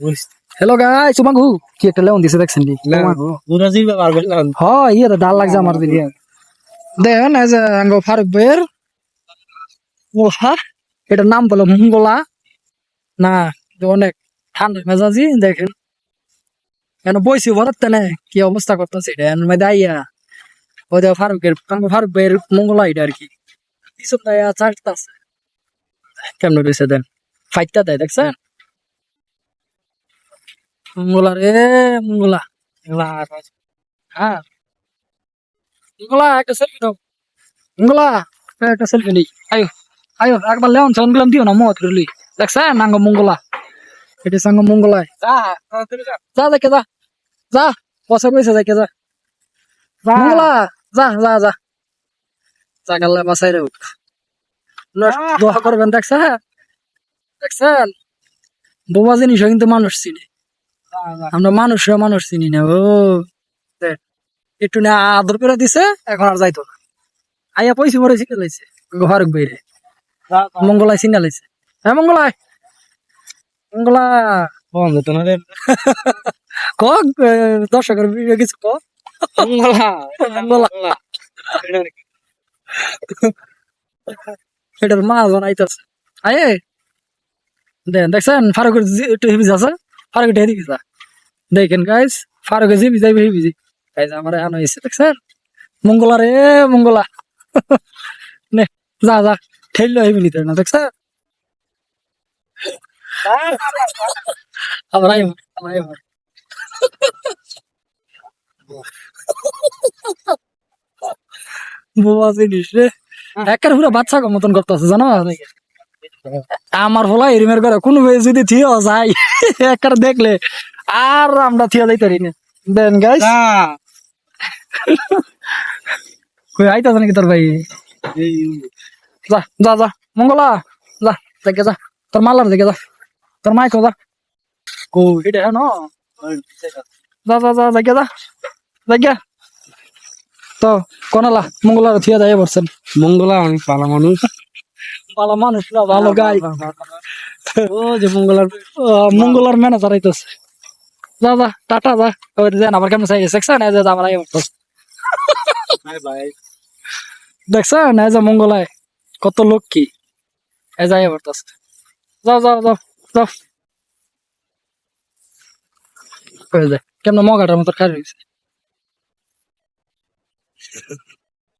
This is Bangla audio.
হ্যালো গাই সুমাগু কি একটা লেমন দিছে দেখছেন কি? হয় ইয়ে তো ডাল লাগছে আমার দিকে দেখেন যে আঙ্গ ফারুক ভাইয়ের ও হা এটার নাম বলো মঙ্গলা। না এটা অনেক ঠান্ডা মেজাজি দেখেন। কেন বইছি ভরত তেনে কি অবস্থা করতেছে এটা? মধ্যে আইয়া। ওই দেখো ফারুকের আঙ্গ ফারুক ভাইয়ের মঙ্গলা এটা আর কি। পিছন দেয়া চাটতাছে। কেমন রয়েছে দেন? ফাইটটা দেয় দেখছেন? মঙ্গলা রে মঙ্গলা। হ্যাঁ। মঙ্গলা একটা সেলফি দাও। মঙ্গলা একটা সেলফি নেই। আয়ো আয়ো একবার লেওন সন গেলাম দিও না মত রলি দেখছেন নাঙ্গ মঙ্গলা? এটি সঙ্গ মঙ্গলায়। যা দেখে যা। যা বসে বসে দেখে যা। মঙ্গলা যা যা যা। যা গেলে বাসাই রে দোয়া করবেন দেখছেন? দেখছেন? বোবা জিনিসও কিন্তু মানুষ চিনি। আমরা মানুষরা মানুষ চিনি না ও। একটু না আদর করে দিছে এখন আর যাইতো না। আইয়া পয়সা পরে শিখে লাইছে ঘর বাইরে মঙ্গলায় চিনা লাইছে। হ্যাঁ মঙ্গলায়। মঙ্গলা। ক? এ, দর্শকের ভিডিও কিছু ক? মঙ্গলা। এটার মা জন আইতাছে। আয়ে দেখছেন ফারুকের একটু হেবি আছে? ফারুক একটু হেবি যা। দেখেন গাইস ফারুকের জিবি যাইবে হেবি জি গাইস আমার আনো এসে দেখছেন মঙ্গলা রে মঙ্গলা। নে যা যা। ঠেললো হেবি নিতে না দেখছেন আবার আইব আবার বোবা জিনিস রে। একের পুরো বাচ্চা মতন করতেছে জানো? আমার ফলা এরিমের করে কোনো ভাই যদি থিও যাই একার দেখলে আর আমরা থিয়া যাইতে পারি না। দেন গাইস কই আইতাছ নাকি তোর ভাই? যা যা যা মঙ্গলা যা দেখে যা তোর মালার দেখে যা তোর মাইক যা। কো এটা ন? যা যা যা দেখে যা দেখে। তো কোনালা মঙ্গলার থিয়া যাই বলছেন মঙ্গলা অনেক ভালো মানুষ। ভালো মানুষ না ভালো গাই ও যে মঙ্গলার মঙ্গলার ম্যানেজার আইতেছে যা যা টাটা যা। ওই দেন আবার কেমন চাই? সেকশন এই যে আমার আই ভাই দেখছেন? এই যে মঙ্গলায় কত লোক কি এই যাই পড়তেছে যাও যাও যাও যাও। কেমন মগাটার মতো খাই রয়েছে